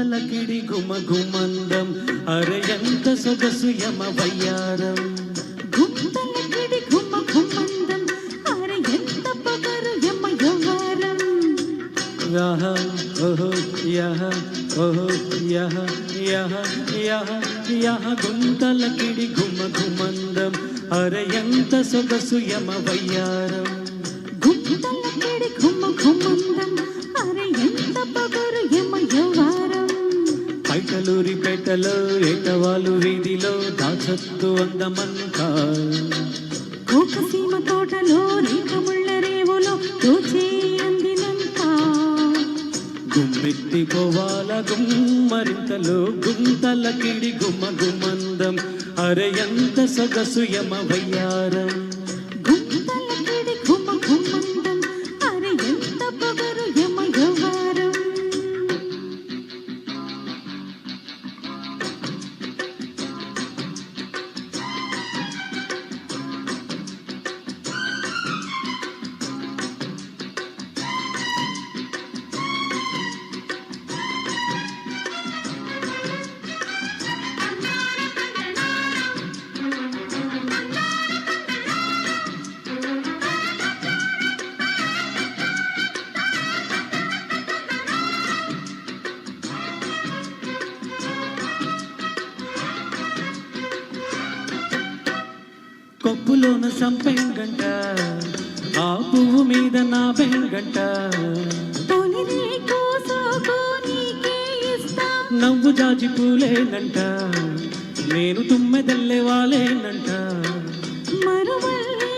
గుంతల కిడి గుమ గుమందం. అరే ఎంత సొగసు యమ వయ్యారం. గుంతల కిడి గుమ్మ గుమ్మందం అరే ఎంత పొగరు ఎమ్మ యవ్వారం యహ ఓహో యహ ఓహో యహ యహ యహ యహ గుంతల కిడి గుమ గుమందం. అరే ఎంత సొగసు యమ వయ్యారం. గుంతల కిడి గుమ్మ గుమ్మందం అరే ఎంత పొగరు పైటలూరి పేటలో ఏటవాలు వీధిలో దాచత్తు అందమంతా. కోకసీమ తోటలో రేఖముళ్ళ రేవులో అందినంత. గుమ్మెత్తి పోవాల గుమ్మరింతలో గుంతల కిడి గుమ గుమందం అరే ఎంత సొగసు యమ వయ్యారం కొప్పులోన సంపెంగంట ఆ పువ్వు మీద నా బెంగంట. నవ్వు జాజి పూలేనంట నేను తుమ్మెదల్లే వాలేనంట మరువల్లే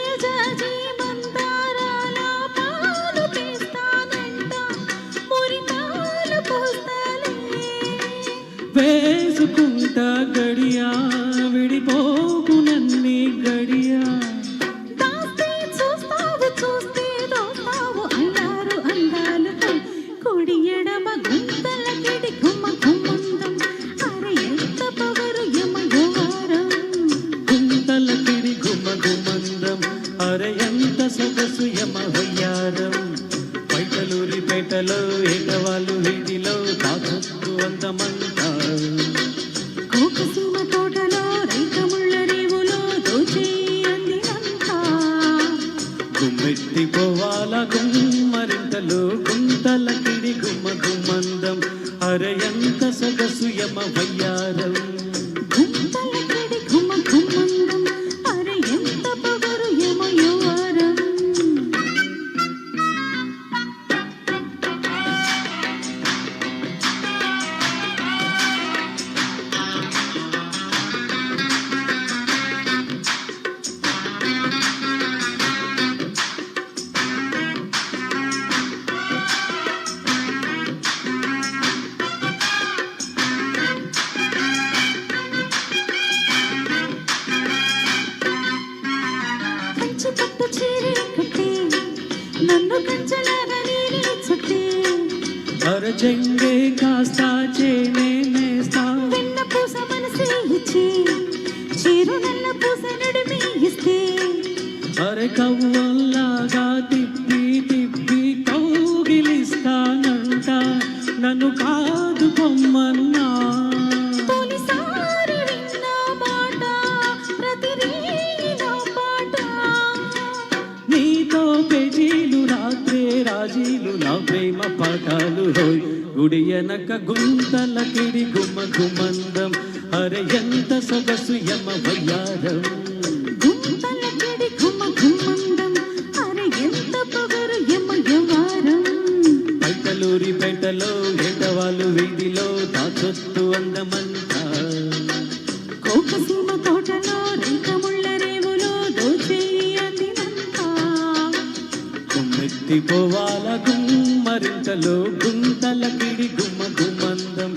గుమ్మెత్తి పోవాల గుమ్మరింతలో గుంతల కిడి గుమ్మ గుమ్మందం అరయంత ఎంత సొగసు యమ వయ్యారం నన్ను కంచలాగా నీరే చుట్టి. అర చెంగే కాస్తా చేనే నేస్తా. వెన్న పూస మనసే ఇచ్చి చీరు నల్ల పూస నడిమి ఇస్తే. అరే కవ్వల్లాగా రాజీలు నా ప్రేమ పాఠాలు హోయ్. గుడి వెనక గుంతల కిడి గుమ గుమందం. అరే ఎంత సొగసు యమ వయ్యారం గుంతల కిడి గుమ్మ యమ యవారం పైటలూరి పేటలో వీధిలో దాచొత్తు అందమంతా గుమ్మెత్తి పోవాల గుమ్మరింతలో గుంతల కిడి గుమ్మ గుమందం.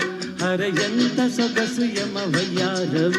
అరే ఎంత సొగసు యమ వయ్యారం